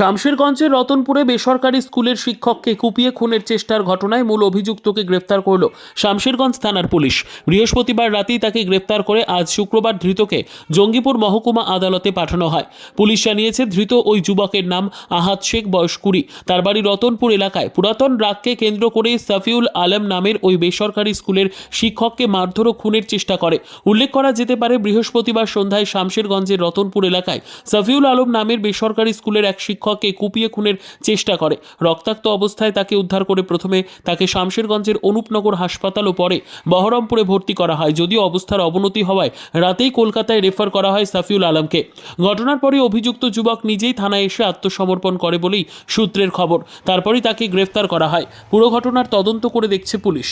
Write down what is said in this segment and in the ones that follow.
শামশেরগঞ্জের রতনপুরে বেসরকারি স্কুলের শিক্ষককে কুপিয়ে খুনের চেষ্টার ঘটনায় মূল অভিযুক্তকে গ্রেফতার করল শামশেরগঞ্জ থানার পুলিশ। বৃহস্পতিবার রাতেই তাকে গ্রেফতার করে আজ শুক্রবার ধৃতকে জঙ্গিপুর মহকুমা আদালতে পাঠানো হয়। পুলিশ জানিয়েছে, ধৃত ওই যুবকের নাম আহাদ শেখ, বয়স কুড়ি। তার বাড়ি রতনপুর এলাকায়। পুরাতন রাগকে কেন্দ্র করে সাফিউল আলম নামের ওই বেসরকারি স্কুলের শিক্ষককে মারধর ও খুনের চেষ্টা করে। উল্লেখ করা যেতে পারে, বৃহস্পতিবার সন্ধ্যায় শামশেরগঞ্জের রতনপুর এলাকায় সাফিউল আলম নামের বেসরকারি স্কুলের এক শিক্ষককে কুপিয়ে খুনের চেষ্টা করে। রক্তাক্ত অবস্থায় তাকে উদ্ধার করে প্রথমে তাকে শামশেরগঞ্জের অনুপনগর হাসপাতাল ও পরে বহরমপুরে ভর্তি করা হয়। যদিও অবস্থার অবনতি হওয়ায় রাতেই কলকাতায় রেফার করা হয় সাফিউল আলমকে। ঘটনার পরে অভিযুক্ত যুবক নিজেই থানায় এসে আত্মসমর্পণ করে বলেই সূত্রের খবর। তারপরেই তাকে গ্রেফতার করা হয়। পুরো ঘটনার তদন্ত করে দেখছে পুলিশ।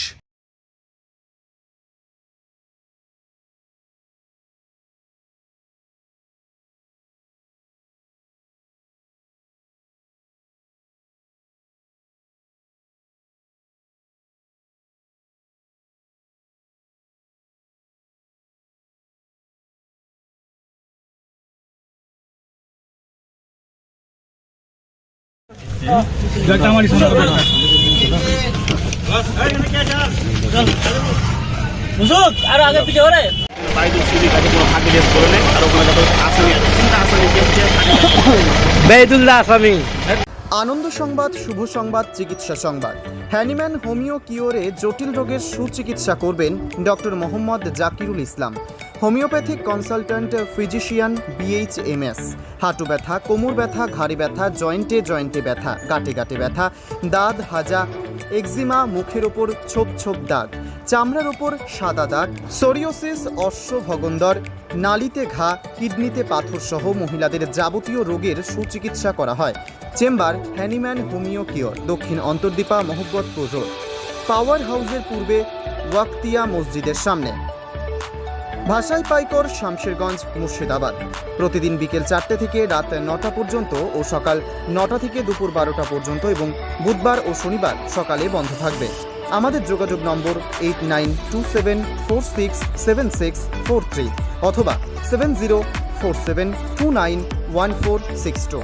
আছে আগে পিছিয়ে ওরে বেদুল্লাহ আসামি। আনন্দ সংবাদ, শুভ সংবাদ, চিকিৎসা সংবাদ। হ্যানিম্যান হোমিও কিওরে জটিল রোগের সুচিকিৎসা করবেন doctor Mohammad Zakirul Islam. Homeopathic consultant, physician, BHMS. হাঁটু ব্যথা, কোমর ব্যথা, ঘাড়ি ব্যথা, জয়েন্টে জয়েন্টে ব্যথা গাঁটে গাঁটে ব্যথা, দাঁত, হাজা এক্সিমা মুখের ওপর ছোপ ছোপ দাগ। চামড়ার ওপর সাদা দাগ, সোরিওসিস, অশ্ব ভগন্দর, নালিতে ঘা, কিডনিতে পাথর সহ মহিলাদের যাবতীয় রোগের সুচিকিৎসা করা হয়। চেম্বার হ্যানিম্যান হোমিও কিওর, দক্ষিণ অন্তর্দীপা মোহব্বতপুর রোড পাওয়ার হাউসের পূর্বে ওয়াক্তিয়া মসজিদের সামনে। ভাষাই পাইকর, শামশেরগঞ্জ, মুর্শিদাবাদ। প্রতিদিন বিকেল চারটে থেকে রাত নটা পর্যন্ত ও সকাল নটা থেকে দুপুর বারোটা পর্যন্ত এবং বুধবার ও শনিবার সকালে বন্ধ থাকবে। আমাদের যোগাযোগ নম্বর eight nine two seven four six seven six four three অথবা seven zero four seven two nine one four six two